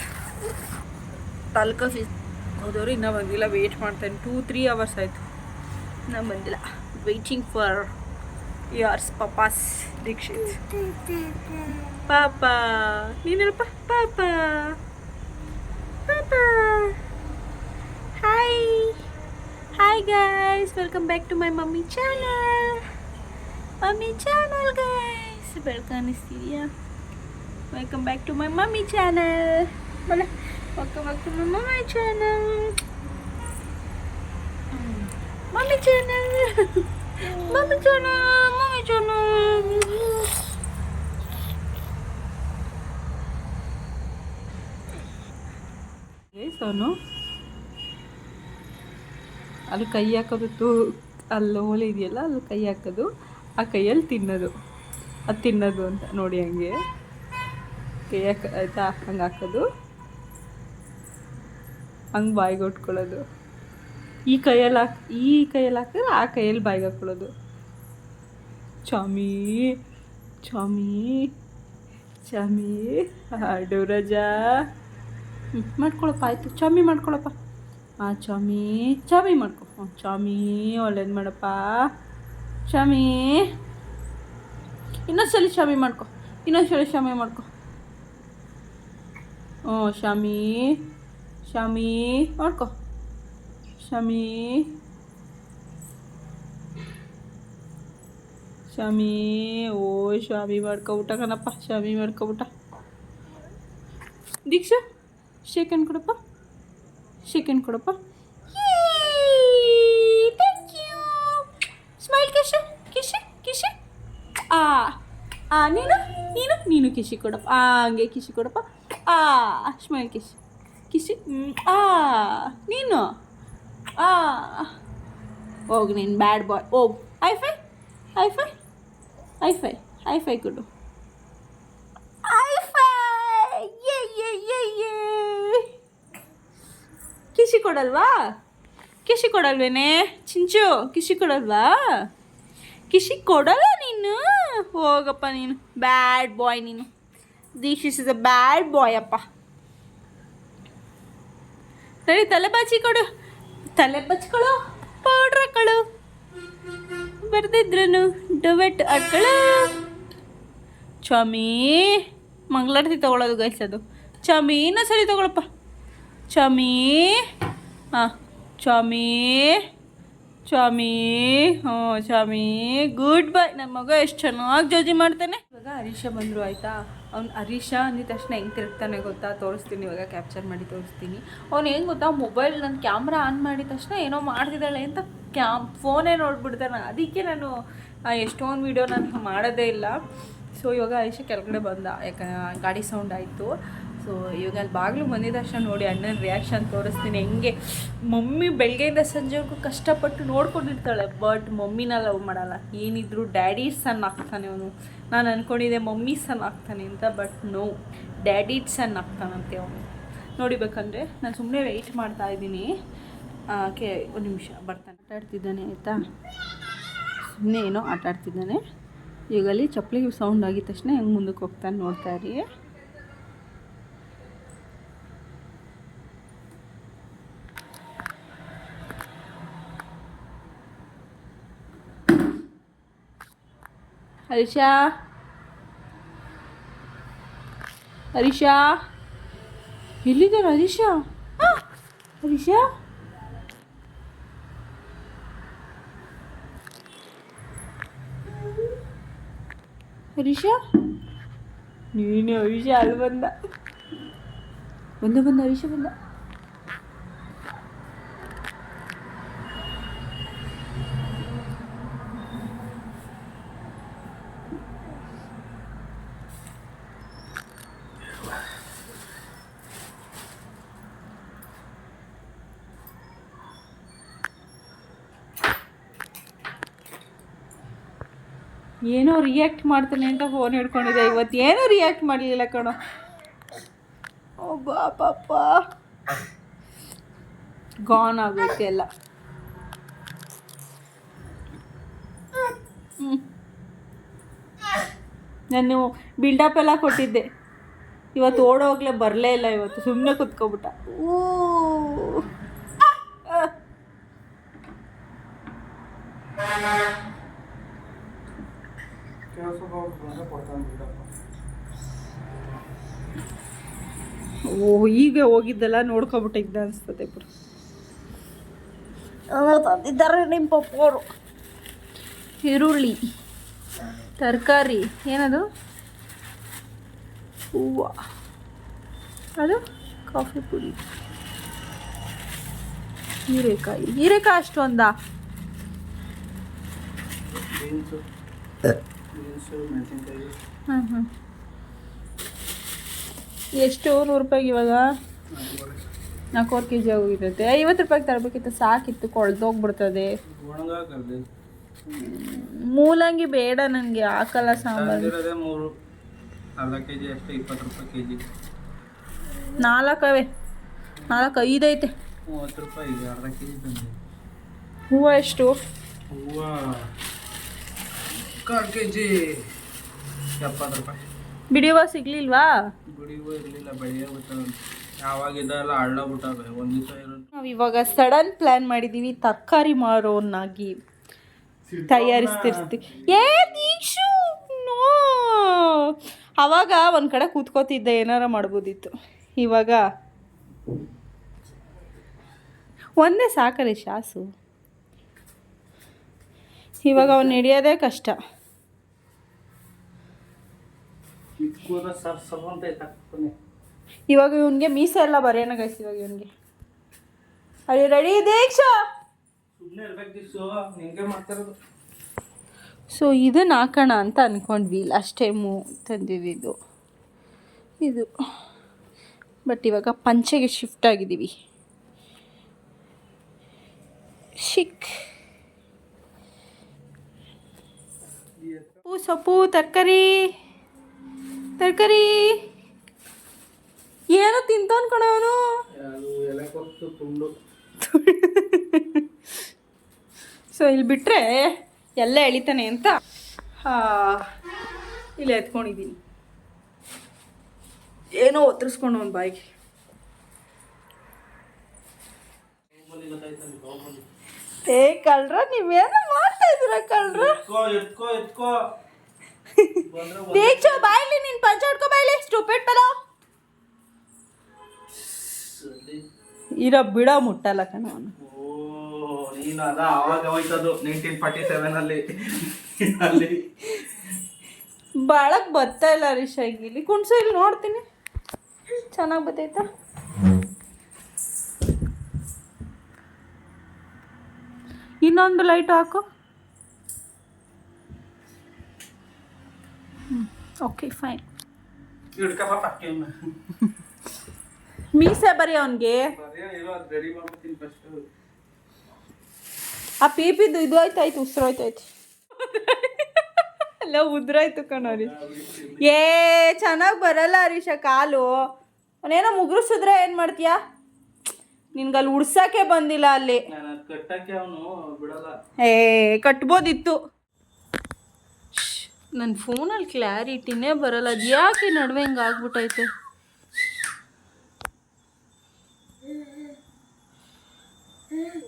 ತಾಲೂಕು ಫೀಸ್ ಹೋದವರು ಇನ್ನೂ ಬಂದಿಲ್ಲ ವೆಯ್ಟ್ ಮಾಡ್ತಾನೆ ಟೂ ತ್ರೀ ಅವರ್ಸ್ ಆಯಿತು. ಇನ್ನೂ ಬಂದಿಲ್ಲ. ವೆಯ್ಟಿಂಗ್ ಫಾರ್ ಯಾರ್ಸ್ ಪಪಾಸ್ ದೀಕ್ಷಿತ್ ಪಾಪ ನೀನಲ್ಪ ಪಾಪ ಪಾಪ hi hi guys welcome back to my mummy channel mummy channel guys ಬೆಳಕು ಅನ್ನಿಸ್ತಿದೆಯಾ welcome back to my mummy channel ಬಲ welcome back to my mummy channel mummy channel mummy channel mummy channel Sonu? ಅಲ್ಲಿ ಕೈ ಹಾಕೋದು ಅಲ್ಲಿ ಓಲೆ ಇದೆಯಲ್ಲ, ಅಲ್ಲಿ ಕೈ ಹಾಕೋದು, ಆ ಕೈಯಲ್ಲಿ ತಿನ್ನೋದು. ಅದು ತಿನ್ನೋದು ಅಂತ ನೋಡಿ ಹಂಗೆ. ಕೈ ಹಾಕ, ಆಯಿತಾ? ಹಂಗೆ ಹಾಕೋದು. ಹಂಗೆ ಬಾಯಿಗೆ ಉಟ್ಕೊಳ್ಳೋದು ಈ ಕೈಯಲ್ಲಿ ಹಾಕ್, ಈ ಕೈಯಲ್ಲಿ ಹಾಕಿದ್ರೆ ಆ ಕೈಯಲ್ಲಿ ಬಾಯಿಗೆ ಹಾಕ್ಕೊಳ್ಳೋದು ಚಾಮಿ ಚಾಮಿ ಚಾಮಿ ಹಾಡು ರಜಾ. ಮಾಡ್ಕೊಳಪ್ಪ, ಆಯಿತು. ಚಾಮಿ ಮಾಡ್ಕೊಳಪ್ಪ. ಹಾಂ ಚಾಮಿ ಚಾಮಿ ಮಾಡ್ಕೊ. ಹ್ಞೂ ಚಾಮಿ, ಒಳ್ಳೇದು ಮಾಡಪ್ಪ. ಚಾಮಿ, ಇನ್ನೊಂದ್ಸಲಿ ಶಾಮಿ ಮಾಡ್ಕೊ. ಇನ್ನೊಂದ್ಸಲಿ ಶಾಮಿ ಮಾಡ್ಕೊ. ಹ್ಞೂ ಶಾಮಿ ಶಾಮಿ ಮಾಡ್ಕೊ. ಶಾಮಿ ಶಾಮಿ ಓ ಶಾಮಿ ಮಾಡ್ಕೊ ಊಟ ಕಣಪ್ಪ ಶಾಮಿ ಮಾಡ್ಕೊ ಊಟ ದೀಕ್ಷಾ ಶೇಕನ್ ಕೊಡಪ್ಪ ಶೇಕನ್ ಕೊಡಪ್ಪ ಥ್ಯಾಂಕ್ ಯು ಸ್ಮೈಲ್ ಕಿಶ ಕಿಶ ಕಿಶ ಆ ಆ ನೀನು ನೀನು ನೀನು ಕಿಶಿ ಕೊಡಪ್ಪ ಆ ಹಂಗೆ ಕಿಶಿ ಕೊಡಪ್ಪ ಆ ಸ್ಮೈಲ್ ಕಿಶಿ ಕಿಶಿ ಆ ನೀನು ಆ ಹೋಗು ನೀನು ಬ್ಯಾಡ್ ಬಾಯ್ ಹೋಗು. High five high five high five high five ಕೊಡು. ಕಿಶಿ ಕೊಡಲ್ವಾ? ಕಿಶಿ ಕೊಡಲ್ವೇನೆ? ಚಿಂಚು, ಕಿಶಿ ಕೊಡಲ್ವಾ? ಕಿಶಿ ಕೊಡಲ್ಲ ನೀನು? ಹೋಗಪ್ಪ ನೀನು. ಬ್ಯಾಡ್ ಬಾಯ್ ನೀನು. Is is a bad boy ಅಪ್ಪ. ಸರಿ, ತಲೆ ಬಾಚಿ ಕೊಡು. ತಲೆ ಬಚ್ಕೊಳು ಪೌಡ್ರ್ ಹಾಕೊಳು. ಬರ್ದಿದ್ರು ಡೊವೆಟ್ ಹಾಕೊಳು. ಚಾಮಿ, ಮಂಗಳಾರತಿ ತಗೊಳ್ಳೋದು ಗೈಸ್ ಅದು. ಚಾಮಿ ಸರಿ ತಗೊಳಪ್ಪ. ಚಾಮಿ ಹಾಂ ಚಾಮಿ ಚಾಮಿ ಹ್ಞೂ ಸ್ವಾಮಿ ಗುಡ್ ಬೈ ನನ್ನ ಮಗ ಎಷ್ಟು ಚೆನ್ನಾಗಿ ಜೋಜಿ ಮಾಡ್ತಾನೆ. ಇವಾಗ ಹರೀಶ ಬಂದರು ಆಯಿತಾ? ಅವ್ನು ಹರೀಶ ಅಂದಿದ ತಕ್ಷಣ ಹೆಂಗೆ ತಿರುಗ್ತಾನೆ ಗೊತ್ತಾ? ತೋರಿಸ್ತೀನಿ, ಇವಾಗ ಕ್ಯಾಪ್ಚರ್ ಮಾಡಿ ತೋರಿಸ್ತೀನಿ. ಅವ್ನು ಹೆಂಗೆ ಗೊತ್ತಾ? ಮೊಬೈಲ್ ನನ್ನ ಕ್ಯಾಮ್ರಾ ಆನ್ ಮಾಡಿದ ತಕ್ಷಣ ಏನೋ ಮಾಡ್ತಿದ್ದಾಳೆ ಅಂತ ಕ್ಯಾಮ್ ಫೋನೇ ನೋಡ್ಬಿಡ್ತಾನೆ. ಅದಕ್ಕೆ ನಾನು ಎಷ್ಟೊಂದು ವೀಡಿಯೋ ನಾನು ಮಾಡೋದೇ ಇಲ್ಲ. ಸೊ ಇವಾಗ ಹರೀಶ ಕೆಳಗಡೆ ಬಂದ. ಯಾಕೆ, ಗಾಡಿ ಸೌಂಡ್ ಆಯಿತು. ಸೊ ಇವಾಗ ಅಲ್ಲಿ ಬಾಗಿಲು ಬಂದಿದ ತಕ್ಷಣ ನೋಡಿ ಅಣ್ಣನ ರಿಯಾಕ್ಷನ್ ತೋರಿಸ್ತೀನಿ. ಹೆಂಗೆ ಮಮ್ಮಿ ಬೆಳಗ್ಗೆಯಿಂದ ಸಂಜೆವರೆಗೂ ಕಷ್ಟಪಟ್ಟು ನೋಡ್ಕೊಂಡಿರ್ತಾಳೆ ಬಟ್ ಮಮ್ಮಿನ ಲವ್ ಮಾಡಲ್ಲ. ಏನಿದ್ರು ಡ್ಯಾಡಿ ಸನ್ ಆಗ್ತಾನೆ ಅವನು. ನಾನು ಅಂದ್ಕೊಂಡಿದ್ದೆ ಮಮ್ಮಿ ಸನ್ ಆಗ್ತಾನೆ ಅಂತ ಬಟ್ ನೋ ಡ್ಯಾಡಿ ಸನ್ ಆಗ್ತಾನಂತೆ ಅವನು. ನೋಡಿಬೇಕಂದ್ರೆ ನಾನು ಸುಮ್ಮನೆ ವೆಯ್ಟ್ ಮಾಡ್ತಾ ಇದ್ದೀನಿ. ಕೆ ಒಂದು ನಿಮಿಷ, ಬರ್ತಾನೆ. ಆಟಾಡ್ತಿದ್ದಾನೆ ಆಯಿತಾ? ಸುಮ್ಮನೆ ಏನೋ ಆಟಾಡ್ತಿದ್ದಾನೆ ಈಗ ಅಲ್ಲಿ ಚಪ್ಪಲಿಗೆ ಸೌಂಡ್ ಆಗಿದ ತಕ್ಷಣ ಹೆಂಗೆ ಮುಂದಕ್ಕೆ ಹೋಗ್ತಾನೆ ನೋಡ್ತಾ ಇರಿ. ಹರೀಶಾ? ಹರೀಶಾ? ಎಲ್ಲಿದ್ದಾರೆ ಹರೀಶಾ? ಅರಿಷಾ ಹರೀಶಾ? ಹರೀಶಾ? ನೀನು ಅರಿಷಾ ಅಲ್ಲಿ ಬಂದ. ಬಂದ ಬಂದ, ಹರೀಶ ಬಂದ. ಏನೋ ರಿಯಾಕ್ಟ್ ಮಾಡ್ತಾನೆ ಅಂತ ಫೋನ್ ಹಿಡ್ಕೊಂಡಿದ್ದೆ ಇವತ್ತು ಏನೋ ರಿಯಾಕ್ಟ್ ಮಾಡಲಿಲ್ಲ ಕಣೋ. ಒಬ್ಬ ಪಾಪ ಗಾನ್ ಆಗುತ್ತೆ ಎಲ್ಲ. ನಾನು ಬಿಲ್ಡಪ್ ಎಲ್ಲ ಕೊಟ್ಟಿದ್ದೆ. ಇವತ್ತು ಓಡೋಗ್ಲೇ ಬರಲೇ ಇಲ್ಲ ಇವತ್ತು ಸುಮ್ಮನೆ ಕುತ್ಕೊಬಿಟ್ಟ. ಊ. ಓ ಈಗ ಹೋಗಿದ್ದೆಲ್ಲ ನೋಡ್ಕೊಬಿಟ್ಟಿದ್ದ ಅನಿಸ್ತದೆ ಬಿಡು. ತಂದಿದ್ದಾರೆ ನಿಮ್ಮ ಪಪ್ಪವರು. ಈರುಳ್ಳಿ ತರಕಾರಿ ಏನದು? ಹೂವು. ಅದು? ಕಾಫಿ ಪುಡಿ. ಹೀರೆಕಾಯಿ. ಹೀರೆಕಾಯಿ ಅಷ್ಟೊಂದಾ? ಹಾಂ ಹಾಂ ಎಷ್ಟು? ನೂರು ರೂಪಾಯಿಗೆ ಇವಾಗ? ನಾಲ್ಕೂವರೆ ಕೆ ಜಿ ಹೋಗಿರುತ್ತೆ ಐವತ್ತು ರೂಪಾಯಿಗೆ ತರಬೇಕಿತ್ತು. ಸಾಕಿತ್ತು. ಕೊಳ್ದೋಗ್ಬಿಡ್ತದೆ ಮೂಲಂಗಿ ಬೇಡ ನನಗೆ ಹಾಕಲ್ಲ ಸಾಂಬಾರು. ನಾಲ್ಕವೇ ಮೂರು. ಅರ್ಧ ಕೆ ಜಿ ಅಷ್ಟೇ ಇಪ್ಪತ್ತು ರೂಪಾಯಿ ಕೆ ಜಿ ನಾಲ್ಕವೆ? ನಾಲ್ಕು ಐದು ಐತೆ. ರೂಪಾಯಿ ಅರ್ಧ ಕೆ ಜಿ ತಂದೆ ಹೂವು ಎಷ್ಟು? ಹೂವು ಕಾಲು ಕೆ ಜಿ ಎಪ್ಪತ್ತು ರೂಪಾಯಿ. ಬಿಡಿ ಸಿಗ್ಲಿಲ್ವಾ? ಬಿಡಿಯುವ ಇರಲಿಲ್ಲ ಬೆಳೆಯೇ ಬಿಟ್ಟವೆ ಯಾವಾಗ ಇದೆಲ್ಲ ಹಳ್ಳ ಬಿಟ್ಟವೆ ಒಂದು ದಿವಸ ಇರೋದು. ನಾವು ಇವಾಗ ಸಡನ್ ಪ್ಲ್ಯಾನ್ ಮಾಡಿದ್ದೀವಿ ತರಕಾರಿ ಮಾರೋನಾಗಿ ತಯಾರಿಸ್ತಿರ್ತೀವಿ ಏ ದೀಕ್ಷು ನೋ. ಅವಾಗ ಒಂದು ಕಡೆ ಕೂತ್ಕೋತಿದ್ದೆ ಏನಾರ ಮಾಡ್ಬೋದಿತ್ತು. ಇವಾಗ ಒಂದೇ ಸಾಕರಿ ಶಾಸು. ಇವಾಗ ಅವ್ನು ಹಿಡಿಯೋದೇ ಕಷ್ಟ ಇಟ್ಕೋದ ಸರ್ ಸರ್ ಅಂತ ಐತೆ ಇವಾಗ ಇವನಿಗೆ ಮೀಸೆ ಎಲ್ಲ ಬರೆಯೋಣ ಗೈಸ್ ಇವಾಗ ಇವನಿಗೆ. ಅಲ್ಲಿ ರೆಡಿ ದೀಕ್ಷ! ಸೊ ಇದನ್ನ ಹಾಕೋಣ ಅಂತ ಅಂದ್ಕೊಂಡ್ವಿ ಲಾಸ್ಟ್ ಟೈಮು ತಂದಿದ್ದು ಇದು. ಇದು. ಬಟ್ ಇವಾಗ ಪಂಚೆಗೆ ಶಿಫ್ಟ್ ಆಗಿದ್ದೀವಿ. ಶಿಕ್. ಸೊಪ್ಪು ತರಕಾರಿ. ತರಕಾರಿ. ಏನೋ ತಿಂತ ಅನ್ಕೊಣ ಅವನು. ಸೊ ಇಲ್ಲಿ ಬಿಟ್ಟರೆ ಎಲ್ಲ ಎಳಿತಾನೆ ಅಂತ ಇಲ್ಲಿ ಎತ್ಕೊಂಡಿದ್ದೀನಿ ಏನೋ ಒತ್ತರಿಸ್ಕೊಂಡು ಅವನು ಬಾಯಿಗೆ. ಏ ಕಳ್ರ ನೀವೇನೋ ಮಾಡ್ತಾ ಇದ್ರ ಕಳ್ರ? ಎತ್ಕೋ ಎತ್ಕೋ. ಒಂದ್- ದೇಚೋ ಬಾಯ್ಲಿ ನೀನ್ ಪಂಚ ಹೊಡ್ಕೊ ಸ್ಟೂಪಿಡ್ ಪೆಲೋ. ಇರೋ ಬಿಡೋ ಮುಟ್ಟಲ್ಲ ಕಣ ಅವನು ನೀನು ಅದ ಅವಾಗ ಹೋಯ್ತದು ನೈನ್ಟೀನ್ ಫಾರ್ಟಿ ಸೆವೆನ್ ಅಲ್ಲಿ ಅಲ್ಲಿ ಬಾಳಕ್ ಬರ್ತಾ ಇಲ್ಲ ರಿಷಾಗಿ ಇಲ್ಲಿ ಕುಣ್ಸು ಇಲ್ಲಿ ನೋಡ್ತೀನಿ ಚೆನ್ನಾಗಿ ಬರ್ತೈತಾ ಇನ್ನೊಂದು ಲೈಟ್ ಹಾಕು ಓಕೆ ಫೈನ್ ಮೀಸೆ ಬರೀ ಅವನಿಗೆ. ರೆಡಿ ಮಾಡ್ಬಿಡ್ತೀನಿ ಫಸ್ಟ್ ಆ ಪೀಪಿದ್ದು ಇದು ಆಯ್ತಾಯ್ತು ಉಸಿರಾಯ್ತಾಯ್ತು ಅಲ್ಲ ಉದ್ರಾಯ್ತು ಕಣೋರಿ ಏ ಚೆನ್ನಾಗಿ ಬರಲ್ಲ ಹರೀಶ ಕಾಲು. ಅವನೇನೋ ಮುಗುರ್ಸಿದ್ರೆ ಏನು ಮಾಡ್ತೀಯಾ? ನಿನ್ಗಲ್ಲಿ ಉಡ್ಸಕ್ಕೆ ಬಂದಿಲ್ಲ ಅಲ್ಲಿ. ಏ ಕಟ್ಬೋದಿತ್ತು. ನನ್ನ ಫೋನಲ್ಲಿ ಕ್ಲಾರಿಟಿನೇ ಬರಲ್ಲ. ಅದು ಯಾಕೆ ನಡುವೆ ಹಿಂಗೆ ಆಗ್ಬಿಟ್ಟೈತೆ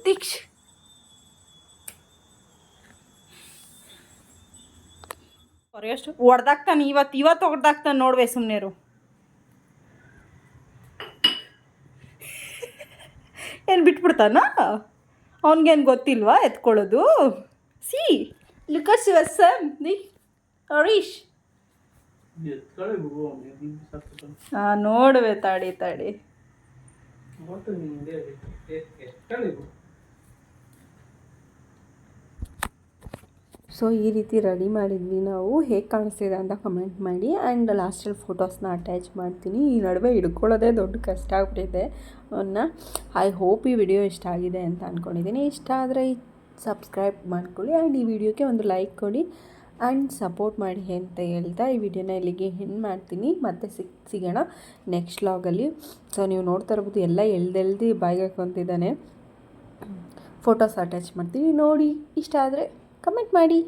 ದೀಕ್ಷ! ಎಷ್ಟು ಹೊಡ್ದಾಕ್ತಾನೆ ಇವತ್ತು ಇವತ್ತು ಹೊಡ್ದಾಕ್ತಾನೆ ನೋಡ್ವೆ ಸುಮ್ಮನೆರು ಏನು ಬಿಟ್ಬಿಡ್ತಾನ? ಅವನಿಗೇನು ಗೊತ್ತಿಲ್ವಾ ಎತ್ಕೊಳ್ಳೋದು? See looks your son Harish ನೋಡುವೆ ತಾಡಿ ತಾಡಿ. ಸೊ ಈ ರೀತಿ ರೆಡಿ ಮಾಡಿದ್ವಿ ನಾವು. ಹೇಗೆ ಕಾಣಿಸ್ತಿದೆ ಅಂತ ಕಮೆಂಟ್ ಮಾಡಿ. ಆ್ಯಂಡ್ ಲಾಸ್ಟಲ್ಲಿ ಫೋಟೋಸ್ನ ಅಟ್ಯಾಚ್ ಮಾಡ್ತೀನಿ. ಈ ನಡುವೆ ಹಿಡ್ಕೊಳ್ಳೋದೇ ದೊಡ್ಡ ಕಷ್ಟ ಆಗ್ಬಿಟ್ಟಿದೆ. ಅವನ್ನ ಐ ಹೋಪ್ ಈ ವಿಡಿಯೋ ಇಷ್ಟ ಆಗಿದೆ ಅಂತ ಅಂದ್ಕೊಂಡಿದ್ದೀನಿ ಇಷ್ಟ ಆದರೆ ಸಬ್ಸ್ಕ್ರೈಬ್ ಮಾಡ್ಕೊಳ್ಳಿ. ಆ್ಯಂಡ್ ಈ ವಿಡಿಯೋಗೆ ಒಂದು ಲೈಕ್ ಕೊಡಿ. ಆ್ಯಂಡ್ ಸಪೋರ್ಟ್ ಮಾಡಿ ಅಂತ ಹೇಳ್ತಾ ಈ ವಿಡಿಯೋನ ಇಲ್ಲಿಗೆ ಹೆಣ್ಣು ಮಾಡ್ತೀನಿ. ಮತ್ತೆ ಸಿಕ್ ಸಿಗೋಣ ನೆಕ್ಸ್ಟ್ ಲಾಗಲ್ಲಿ ಸೊ ನೀವು ನೋಡ್ತಾ ಇರ್ಬೋದು, ಎಲ್ಲ ಎಳ್ದೆಳ್ದು ಬಾಯಿಗೆ ಹಾಕೊತಿದ್ದಾನೆ ಫೋಟೋಸ್ ಅಟ್ಯಾಚ್ ಮಾಡ್ತೀನಿ. ನೋಡಿ, ಇಷ್ಟ ಆದರೆ ಕಮೆಂಟ್ ಮಾಡಿ.